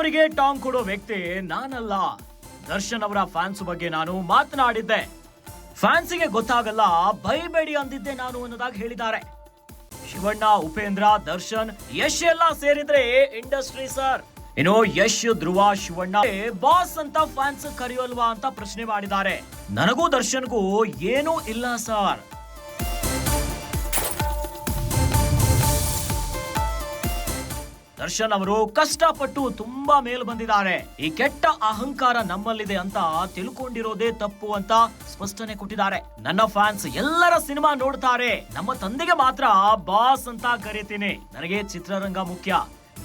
ಬೇರೆಯವರಿಗೆ ಟಾಂಗ್ ಕೊಡೋ ವ್ಯಕ್ತಿ ನಾನಲ್ಲ. ದರ್ಶನ್ ಅವರ ಫ್ಯಾನ್ಸ್ ಬಗ್ಗೆ ನಾನು ಮಾತನಾಡಿದ್ದೆ. ಫ್ಯಾನ್ಸಿಗೆ ಗೊತ್ತಾಗಲ್ಲ ಬೈಬೇಡಿ ಅಂದಿದ್ದೆ ನಾನು ಅನ್ನೋದಾಗಿ ಹೇಳಿದ್ದಾರೆ. ಶಿವಣ್ಣ, ಉಪೇಂದ್ರ, ದರ್ಶನ್, ಯಶ್ ಎಲ್ಲ ಸೇರಿದ್ರೆ ಇಂಡಸ್ಟ್ರಿ ಸರ್. ಇನ್ನು ಯಶ್, ಧ್ರುವ, ಶಿವಣ್ಣ ಬಾಸ್ ಅಂತ ಫ್ಯಾನ್ಸ್ ಕರೆಯೋಲ್ವಾ ಅಂತ ಪ್ರಶ್ನೆ ಮಾಡಿದ್ದಾರೆ. ನನಗೂ ದರ್ಶನ್ಗೂ ಏನೂ ಇಲ್ಲ ಸರ್. ದರ್ಶನ್ ಅವರು ಕಷ್ಟಪಟ್ಟು ತುಂಬಾ ಮೇಲ್ ಬಂದಿದ್ದಾರೆ. ಈ ಕೆಟ್ಟ ಅಹಂಕಾರ ನಮ್ಮಲ್ಲಿದೆ ಅಂತ ತಿಳ್ಕೊಂಡಿರೋದೇ ತಪ್ಪು ಅಂತ ಸ್ಪಷ್ಟನೆ ಕೊಟ್ಟಿದ್ದಾರೆ. ನನ್ನ ಫ್ಯಾನ್ಸ್ ಎಲ್ಲರ ಸಿನಿಮಾ ನೋಡ್ತಾರೆ. ನಮ್ಮ ತಂದೆಗೆ ಮಾತ್ರ ಬಾಸ್ ಅಂತ ಕರಿತೀನಿ. ನನಗೆ ಚಿತ್ರರಂಗ ಮುಖ್ಯ.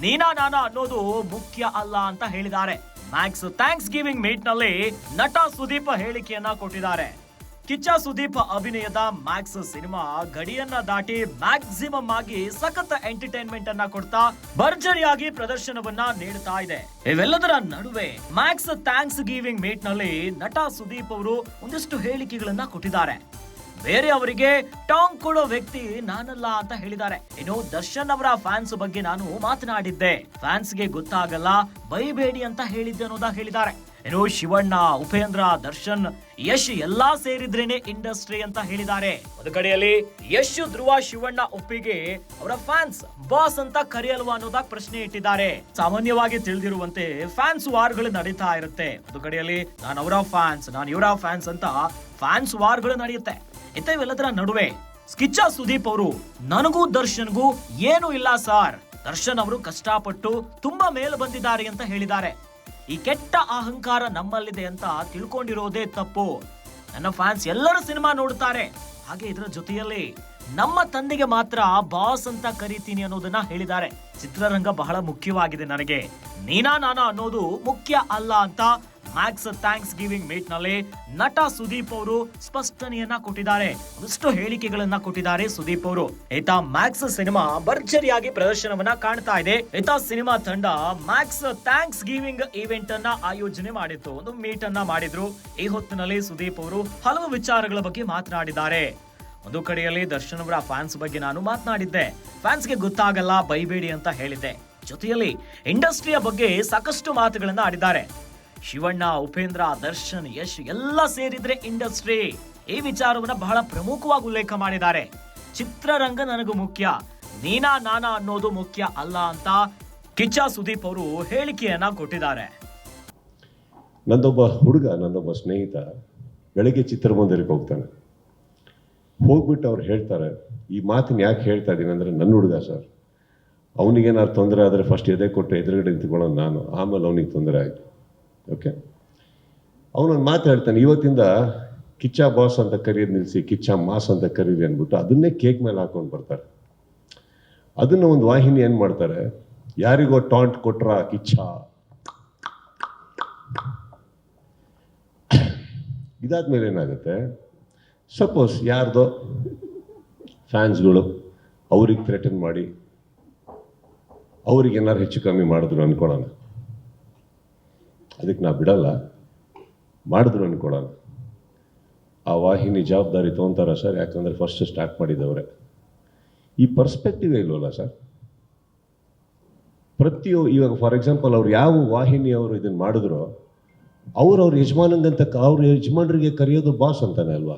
ನೀನಾ ನಾನಾ ಅನ್ನೋದು ಮುಖ್ಯ ಅಲ್ಲ ಅಂತ ಹೇಳಿದ್ದಾರೆ. ಮ್ಯಾಕ್ಸ್ ಥ್ಯಾಂಕ್ಸ್ ಗಿವಿಂಗ್ ಮೀಟ್ನಲ್ಲಿ ನಟ ಸುದೀಪ್ ಹೇಳಿಕೆಯನ್ನ ಕೊಟ್ಟಿದ್ದಾರೆ. ಕಿಚ್ಚ ಸುದೀಪ್ ಅಭಿನಯದ ಮ್ಯಾಕ್ಸ್ ಸಿನಿಮಾ ಗಡಿಯನ್ನ ದಾಟಿ ಮ್ಯಾಕ್ಸಿಮಮ್ ಆಗಿ ಸಖತ್ ಎಂಟರ್ಟೈನ್ಮೆಂಟ್ ಅನ್ನ ಕೊಡ್ತಾ ಭರ್ಜರಿಯಾಗಿ ಪ್ರದರ್ಶನವನ್ನ ನೀಡುತ್ತಾ ಇದೆ. ಇವೆಲ್ಲದರ ನಡುವೆ ಮ್ಯಾಕ್ಸ್ ಥ್ಯಾಂಕ್ಸ್ ಗಿವಿಂಗ್ ಮೀಟ್ನಲ್ಲಿ ನಟ ಸುದೀಪ್ ಅವರು ಒಂದಿಷ್ಟು ಹೇಳಿಕೆಗಳನ್ನ ಕೊಟ್ಟಿದ್ದಾರೆ. ಬೇರೆ ಅವರಿಗೆ ಟಾಂಗ್ ಕೊಡೋ ವ್ಯಕ್ತಿ ನಾನಲ್ಲ ಅಂತ ಹೇಳಿದ್ದಾರೆ. ಇನ್ನು ದರ್ಶನ್ ಅವರ ಫ್ಯಾನ್ಸ್ ಬಗ್ಗೆ ನಾನು ಮಾತನಾಡಿದ್ದೆ. ಫ್ಯಾನ್ಸ್ಗೆ ಗೊತ್ತಾಗಲ್ಲ, ಬೈಬೇಡಿ ಅಂತ ಹೇಳಿದ್ದೆ ಅನ್ನೋದ ಹೇಳಿದ್ದಾರೆ. ಇನ್ನು ಶಿವಣ್ಣ, ಉಪೇಂದ್ರ, ದರ್ಶನ್, ಯಶ್ ಎಲ್ಲಾ ಸೇರಿದ್ರೇನೆ ಇಂಡಸ್ಟ್ರಿ ಅಂತ ಹೇಳಿದ್ದಾರೆ. ಒಂದು ಕಡೆಯಲ್ಲಿ ಯಶ್, ಧ್ರುವ, ಶಿವಣ್ಣ ಒಪ್ಪಿಗೆ ಅವರ ಫ್ಯಾನ್ಸ್ ಬಾಸ್ ಅಂತ ಕರೆಯಲ್ವ ಅನ್ನೋದಾಗ ಪ್ರಶ್ನೆ ಇಟ್ಟಿದ್ದಾರೆ. ಸಾಮಾನ್ಯವಾಗಿ ತಿಳಿದಿರುವಂತೆ ಫ್ಯಾನ್ಸ್ ವಾರ್ಗಳು ನಡೀತಾ ಇರುತ್ತೆ. ಒಂದು ಕಡೆಯಲ್ಲಿ ನಾನು ಅವರ ಫ್ಯಾನ್ಸ್, ನಾನು ಇವರ ಫ್ಯಾನ್ಸ್ ಅಂತ ಫ್ಯಾನ್ಸ್ ವಾರ್ಗಳು ನಡೆಯುತ್ತೆ. ಇಂಥ ಇವೆಲ್ಲದರ ನಡುವೆ ಸ್ಕಿಚ್ಚ ಸುದೀಪ್ ಅವರು, ನನಗೂ ದರ್ಶನ್ಗೂ ಏನು ಇಲ್ಲ ಸಾರ್. ದರ್ಶನ್ ಅವರು ಕಷ್ಟಪಟ್ಟು ತುಂಬಾ ಮೇಲೆ ಬಂದಿದ್ದಾರೆ ಅಂತ ಹೇಳಿದ್ದಾರೆ. ಈ ಕೆಟ್ಟ ಅಹಂಕಾರ ನಮ್ಮಲ್ಲಿದೆ ಅಂತ ತಿಳ್ಕೊಂಡಿರೋದೇ ತಪ್ಪು. ನನ್ನ ಫ್ಯಾನ್ಸ್ ಎಲ್ಲರೂ ಸಿನಿಮಾ ನೋಡ್ತಾರೆ. ಹಾಗೆ ಇದರ ಜೊತೆಯಲ್ಲಿ ನಮ್ಮ ತಂದೆಗೆ ಮಾತ್ರ ಬಾಸ್ ಅಂತ ಕರಿತೀನಿ ಅನ್ನೋದನ್ನ ಹೇಳಿದ್ದಾರೆ. ಚಿತ್ರರಂಗ ಬಹಳ ಮುಖ್ಯವಾಗಿದೆ ನನಗೆ. ನೀನಾ ನಾನಾ ಅನ್ನೋದು ಮುಖ್ಯ ಅಲ್ಲ ಅಂತ ಮ್ಯಾಕ್ಸ್ ಥ್ಯಾಂಕ್ಸ್ ಗಿವಿಂಗ್ ಮೀಟ್ನಲ್ಲಿ ನಟ ಸುದೀಪ್ ಅವರು ಸ್ಪಷ್ಟನೆಯನ್ನ ಕೊಟ್ಟಿದ್ದಾರೆ. ಒಂದಷ್ಟು ಹೇಳಿಕೆಗಳನ್ನ ಕೊಟ್ಟಿದ್ದಾರೆ ಸುದೀಪ್ ಅವರು. ಈತ ಮ್ಯಾಕ್ಸ್ ಸಿನಿಮಾ ಭರ್ಜರಿಯಾಗಿ ಪ್ರದರ್ಶನವನ್ನ ಕಾಣ್ತಾ ಇದೆ. ಈತ ಸಿನಿಮಾ ತಂಡ ಮ್ಯಾಕ್ಸ್ ಥ್ಯಾಂಕ್ಸ್ ಗಿವಿಂಗ್ ಈವೆಂಟ್ ಅನ್ನ ಆಯೋಜನೆ ಮಾಡಿತ್ತು. ಒಂದು ಮೀಟ್ ಅನ್ನ ಮಾಡಿದ್ರು. ಈ ಹೊತ್ತಿನಲ್ಲಿ ಸುದೀಪ್ ಅವರು ಹಲವು ವಿಚಾರಗಳ ಬಗ್ಗೆ ಮಾತನಾಡಿದ್ದಾರೆ. ಒಂದು ಕಡೆಯಲ್ಲಿ ದರ್ಶನ್ ಅವರ ಫ್ಯಾನ್ಸ್ ಬಗ್ಗೆ ನಾನು ಮಾತನಾಡಿದ್ದೆ. ಫ್ಯಾನ್ಸ್ಗೆ ಗೊತ್ತಾಗಲ್ಲ, ಬೈಬೇಡಿ ಅಂತ ಹೇಳಿದ್ದೆ. ಜೊತೆಯಲ್ಲಿ ಇಂಡಸ್ಟ್ರಿಯ ಬಗ್ಗೆ ಸಾಕಷ್ಟು ಮಾತುಗಳನ್ನ ಆಡಿದ್ದಾರೆ. ಶಿವಣ್ಣ, ಉಪೇಂದ್ರ, ದರ್ಶನ್, ಯಶ್ ಎಲ್ಲ ಸೇರಿದ್ರೆ ಇಂಡಸ್ಟ್ರಿ. ಈ ವಿಚಾರವನ್ನ ಬಹಳ ಪ್ರಮುಖವಾಗಿ ಉಲ್ಲೇಖ ಮಾಡಿದ್ದಾರೆ. ಚಿತ್ರರಂಗ ನನಗೂ ಮುಖ್ಯ. ನೀನಾ, ನಾನಾ ಅನ್ನೋದು ಮುಖ್ಯ ಅಲ್ಲ ಅಂತ ಕಿಚ್ಚ ಸುದೀಪ್ ಅವರು ಹೇಳಿಕೆಯನ್ನ ಕೊಟ್ಟಿದ್ದಾರೆ. ನಂದೊಬ್ಬ ಹುಡುಗ ನನ್ನೊಬ್ಬ ಸ್ನೇಹಿತ ಬೆಳಿಗ್ಗೆ ಚಿತ್ರಮಂದಿರಕ್ಕೆ ಹೋಗ್ತಾನೆ. ಹೋಗ್ಬಿಟ್ಟು ಅವ್ರು ಹೇಳ್ತಾರೆ, ಈ ಮಾತನ್ನ ಯಾಕೆ ಹೇಳ್ತಾ ಇದ್ದೀನಿ ಅಂದರೆ ನನ್ನ ಹುಡುಗ ಸರ್. ಅವನಿಗೇನಾದ್ರು ತೊಂದರೆ ಆದರೆ ಫಸ್ಟ್ ಎದೆ ಕೊಟ್ಟು ಎದುರುಗಡೆ ನಿಂತ್ಕೊಳ್ಳೋದು ನಾನು. ಆಮೇಲೆ ಅವನಿಗೆ ತೊಂದರೆ ಆಯಿತು. ಓಕೆ ಅವನೊಂದು ಮಾತು ಹೇಳ್ತಾನೆ, ಇವತ್ತಿಂದ ಕಿಚ್ಚ ಬಾಸ್ ಅಂತ ಕರೀರಿ ನಿಲ್ಲಿಸಿ ಕಿಚ್ಚ ಮಾಸ್ ಅಂತ ಕರೀರಿ ಅಂದ್ಬಿಟ್ಟು ಅದನ್ನೇ ಕೇಕ್ ಮೇಲೆ ಹಾಕೊಂಡು ಬರ್ತಾರೆ. ಅದನ್ನು ಒಂದು ವಾಹಿನಿ ಏನು ಮಾಡ್ತಾರೆ, ಯಾರಿಗೋ ಟಾಂಟ್ ಕೊಟ್ರ ಕಿಚ್ಚ. ಇದಾದ್ಮೇಲೆ ಏನಾಗುತ್ತೆ ಸಪೋಸ್ ಯಾರ್ದೋ ಫ್ಯಾನ್ಸ್ಗಳು ಅವ್ರಿಗೆ ಥ್ರೆಟನ್ ಮಾಡಿ, ಅವ್ರಿಗೆ ಏನಾರು ಹೆಚ್ಚು ಕಮ್ಮಿ ಮಾಡಿದ್ರು ಅನ್ಕೊಳ್ಳೋಣ ಅದಕ್ಕೆ ನಾ ಬಿಡಲ್ಲ. ಮಾಡಿದ್ರು ಅನ್ಕೊಳ್ಳೋಣ ಆ ವಾಹಿನಿ ಜವಾಬ್ದಾರಿ ತೊಗೊಂತಾರ ಸರ್, ಯಾಕಂದರೆ ಫಸ್ಟ್ ಸ್ಟಾರ್ಟ್ ಮಾಡಿದವ್ರೆ. ಈ ಪರ್ಸ್ಪೆಕ್ಟಿವ್ ಇಲ್ವಲ್ಲ ಸರ್? ಪ್ರತಿಯೊ ಇವಾಗ ಫಾರ್ ಎಕ್ಸಾಂಪಲ್ ಅವ್ರು ಯಾವ ವಾಹಿನಿ ಅವರು ಇದನ್ನು ಮಾಡಿದ್ರು, ಅವ್ರು ಅವ್ರ ಯಜಮಾನಂಗಂತ ಅವ್ರ ಯಜಮಾನರಿಗೆ ಕರೆಯೋದು ಬಾಸ್ ಅಂತಾನೆ ಅಲ್ವಾ?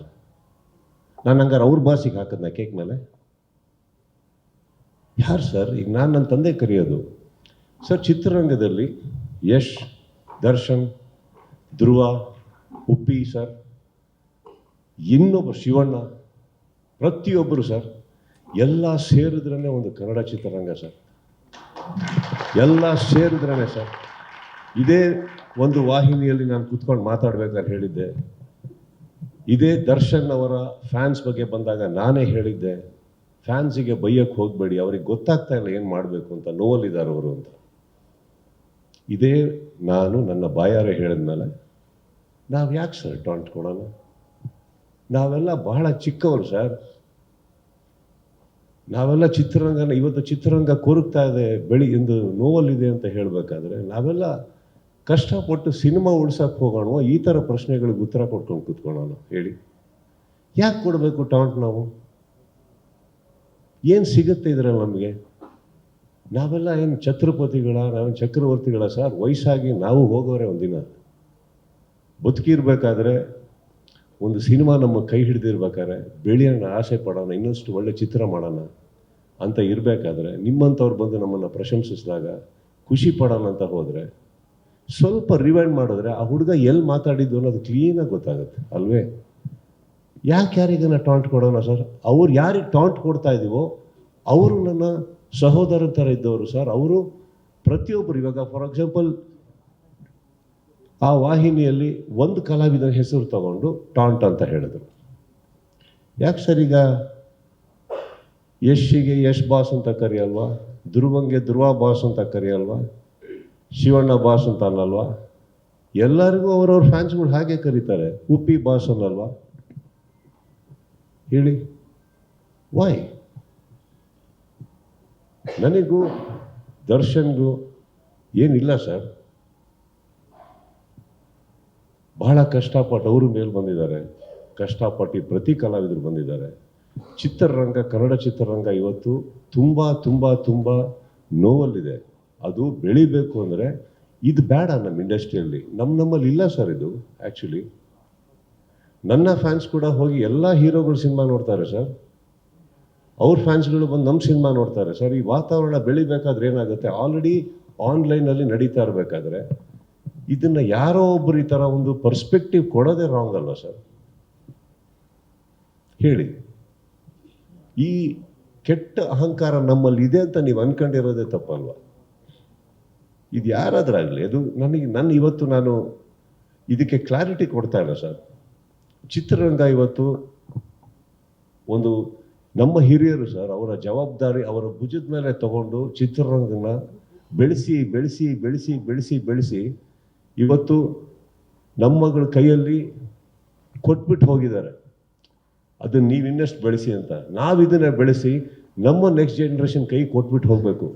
ನಾನು ಹಂಗಾರೆ ಅವ್ರ ಬಾಸಿಗೆ ಹಾಕಿದ್ನ ಕೇಕ್ ಮೇಲೆ? ಯಾರು ಸರ್? ಈಗ ನಾನು ನನ್ನ ತಂದೆ ಕರೆಯೋದು. ಸರ್, ಚಿತ್ರರಂಗದಲ್ಲಿ ಯಶ್ ದರ್ಶನ್, ಧ್ರುವ, ಉಪ್ಪಿ ಸರ್, ಇನ್ನೊಬ್ಬ ಶಿವಣ್ಣ ಪ್ರತಿಯೊಬ್ಬರು ಸರ್, ಎಲ್ಲ ಸೇರಿದ್ರೇ ಒಂದು ಕನ್ನಡ ಚಿತ್ರರಂಗ ಸರ್. ಎಲ್ಲ ಸೇರಿದ್ರೇ ಸರ್. ಇದೇ ಒಂದು ವಾಹಿನಿಯಲ್ಲಿ ನಾನು ಕೂತ್ಕೊಂಡು ಮಾತಾಡ್ಬೇಕಾದ್ರೆ ಹೇಳಿದ್ದೆ. ಇದೇ ದರ್ಶನ್ ಅವರ ಫ್ಯಾನ್ಸ್ ಬಗ್ಗೆ ಬಂದಾಗ ನಾನೇ ಹೇಳಿದ್ದೆ, ಫ್ಯಾನ್ಸಿಗೆ ಬೈಯಕ್ಕೆ ಹೋಗಬೇಡಿ, ಅವ್ರಿಗೆ ಗೊತ್ತಾಗ್ತಾ ಇಲ್ಲ ಏನು ಮಾಡಬೇಕು ಅಂತ, ನೋವಲ್ಲಿದ್ದಾರೆ ಅವರು ಅಂತ. ಇದೇ ನಾನು ನನ್ನ ಬಾಯಾರೆ ಹೇಳಿದ್ಮೇಲೆ ನಾವು ಯಾಕೆ ಸರ್ ಟಾಂಟ್ ಕೊಡೋಣ ನಾವೆಲ್ಲ ಬಹಳ ಚಿಕ್ಕವರು ಸರ್ ನಾವೆಲ್ಲ ಚಿತ್ರರಂಗನ, ಇವತ್ತು ಚಿತ್ರರಂಗ ಕೊರಗ್ತಾ ಇದೆ, ಬೆಳಿ, ಇಂದು ನೋವಲ್ಲಿದೆ ಅಂತ ಹೇಳಬೇಕಾದ್ರೆ, ನಾವೆಲ್ಲ ಕಷ್ಟಪಟ್ಟು ಸಿನಿಮಾ ಉಳ್ಸಕ್ಕೆ ಹೋಗೋಣ, ಈ ಥರ ಪ್ರಶ್ನೆಗಳಿಗೆ ಉತ್ತರ ಕೊಟ್ಕೊಂಡು ಕೂತ್ಕೊಳ್ಳೋಣ, ಹೇಳಿ. ಯಾಕೆ ಕೊಡಬೇಕು ಟಾಂಟ್ ನಾವು? ಏನು ಸಿಗುತ್ತೆ ಇದರಲ್ಲಿ ನಮಗೆ? ನಾವೆಲ್ಲ ಏನು ಛತ್ರಪತಿಗಳ ನಾವೇನು ಚಕ್ರವರ್ತಿಗಳ ಸರ್, ವಯಸ್ಸಾಗಿ ನಾವು ಹೋಗೋರೆ ಒಂದಿನ. ಬದುಕಿರ್ಬೇಕಾದ್ರೆ ಒಂದು ಸಿನಿಮಾ ನಮ್ಮ ಕೈ ಹಿಡಿದಿರ್ಬೇಕಾದ್ರೆ ಬೆಳೆಯೋಣ ಆಸೆ ಪಡೋಣ, ಇನ್ನಷ್ಟು ಒಳ್ಳೆ ಚಿತ್ರ ಮಾಡೋಣ ಅಂತ ಇರಬೇಕಾದ್ರೆ ನಿಮ್ಮಂಥವ್ರು ಬಂದು ನಮ್ಮನ್ನು ಪ್ರಶಂಸಿಸಿದಾಗ ಖುಷಿ ಪಡೋಣ ಅಂತ ಹೋದರೆ ಸ್ವಲ್ಪ ರಿವೈಂಡ್ ಮಾಡಿದ್ರೆ ಆ ಹುಡುಗ ಎಲ್ಲಿ ಮಾತಾಡಿದ್ದು ಅನ್ನೋದು ಕ್ಲೀನಾಗಿ ಗೊತ್ತಾಗುತ್ತೆ, ಅಲ್ವೇ? ಯಾಕೆ ಯಾರಿಗನ್ನ ಟಾಂಟ್ ಕೊಡೋಣ ಸರ್? ಅವ್ರು ಯಾರಿಗೆ ಟಾಂಟ್ ಕೊಡ್ತಾ ಇದ್ದೀವೋ ಅವರು ನನ್ನ ಸಹೋದರ ಥರ ಇದ್ದವರು. ಸರ್, ಅವರು ಪ್ರತಿಯೊಬ್ಬರು ಇವಾಗ ಫಾರ್ ಎಕ್ಸಾಂಪಲ್ ಆ ವಾಹಿನಿಯಲ್ಲಿ ಒಂದು ಕಲಾವಿದನ ಹೆಸರು ತಗೊಂಡು ಟಾಂಟ್ ಅಂತ ಹೇಳಿದರು. ಯಾಕೆ ಸರ್ ಈಗ ಯಶ್ಗೆ ಯಶ್ ಬಾಸ್ ಅಂತ ಕರೆಯಲ್ವಾ? ಧ್ರುವಂಗೆ ಧ್ರುವ ಬಾಸ್ ಅಂತ ಕರೆಯಲ್ವಾ? ಶಿವಣ್ಣ ಬಾಸ್ ಅಂತ ಅನ್ನಲ್ವಾ? ಎಲ್ಲರಿಗೂ ಅವರವ್ರ ಫ್ಯಾನ್ಸ್ಗಳು ಹಾಗೆ ಕರೀತಾರೆ. ಉಪ್ಪಿ ಬಾಸ್ ಅನ್ನಲ್ವಾ? ಹೇಳಿ. ವಾಯ್ ನನಗೂ ದರ್ಶನ್ಗೂ ಏನಿಲ್ಲ ಸರ್. ಬಹಳ ಕಷ್ಟಪಟ್ಟು ಅವರು ಮೇಲೆ ಬಂದಿದ್ದಾರೆ. ಕಷ್ಟಪಟ್ಟು ಪ್ರತಿ ಕಲಾವಿದರು ಬಂದಿದ್ದಾರೆ. ಚಿತ್ರರಂಗ, ಕನ್ನಡ ಚಿತ್ರರಂಗ ಇವತ್ತು ತುಂಬ ತುಂಬ ತುಂಬ ನೋವಲ್ಲಿದೆ. ಅದು ಬೆಳಿಬೇಕು ಅಂದರೆ ಇದು ಬೇಡ ನಮ್ಮ ಇಂಡಸ್ಟ್ರಿಯಲ್ಲಿ. ನಮ್ಮ ನಮ್ಮಲ್ಲಿ ಇಲ್ಲ ಸರ್ ಇದು ಆ್ಯಕ್ಚುಲಿ ನನ್ನ ಫ್ಯಾನ್ಸ್ ಕೂಡ ಹೋಗಿ ಎಲ್ಲ ಹೀರೋಗಳು ಸಿನಿಮಾ ನೋಡ್ತಾರೆ ಸರ್. ಅವ್ರ ಫ್ಯಾನ್ಸ್ಗಳು ಬಂದು ನಮ್ಮ ಸಿನಿಮಾ ನೋಡ್ತಾರೆ. ಸರ್, ಈ ವಾತಾವರಣ ಬೆಳಿಬೇಕಾದ್ರೆ ಏನಾಗುತ್ತೆ? ಆಲ್ರೆಡಿ ಆನ್ಲೈನಲ್ಲಿ ನಡೀತಾ ಇರಬೇಕಾದ್ರೆ ಇದನ್ನು ಯಾರೋ ಒಬ್ಬರು ಈ ಥರ ಒಂದು ಪರ್ಸ್ಪೆಕ್ಟಿವ್ ಕೊಡೋದೇ ರಾಂಗ್ ಅಲ್ವಾ ಸರ್? ಹೇಳಿ. ಈ ಕೆಟ್ಟ ಅಹಂಕಾರ ನಮ್ಮಲ್ಲಿ ಇದೆ ಅಂತ ನೀವು ಅನ್ಕೊಂಡಿರೋದೇ ತಪ್ಪಲ್ವಾ? ಇದು ಯಾರಾದ್ರಾಗಲಿ ಅದು ನನಗೆ ನನ್ನ ಇವತ್ತು ನಾನು ಇದಕ್ಕೆ ಕ್ಲಾರಿಟಿ ಕೊಡ್ತಾ ಇಲ್ಲ ಸರ್. ಚಿತ್ರರಂಗ ಇವತ್ತು ಒಂದು ನಮ್ಮ ಹಿರಿಯರು ಸರ್, ಅವರ ಜವಾಬ್ದಾರಿ ಅವರ ಭುಜದ ಮೇಲೆ ತಗೊಂಡು ಚಿತ್ರರಂಗನ ಬೆಳೆಸಿ ಬೆಳೆಸಿ ಬೆಳೆಸಿ ಬೆಳೆಸಿ ಬೆಳೆಸಿ ಇವತ್ತು ನಮ್ಮಗಳ ಕೈಯಲ್ಲಿ ಕೊಟ್ಬಿಟ್ಟು ಹೋಗಿದ್ದಾರೆ. ಅದನ್ನು ನೀವು ಇನ್ನಷ್ಟು ಬೆಳೆಸಿ ಅಂತ. ನಾವು ಇದನ್ನ ಬೆಳೆಸಿ ನಮ್ಮ ನೆಕ್ಸ್ಟ್ ಜನ್ರೇಷನ್ ಕೈ ಕೊಟ್ಬಿಟ್ಟು ಹೋಗಬೇಕು.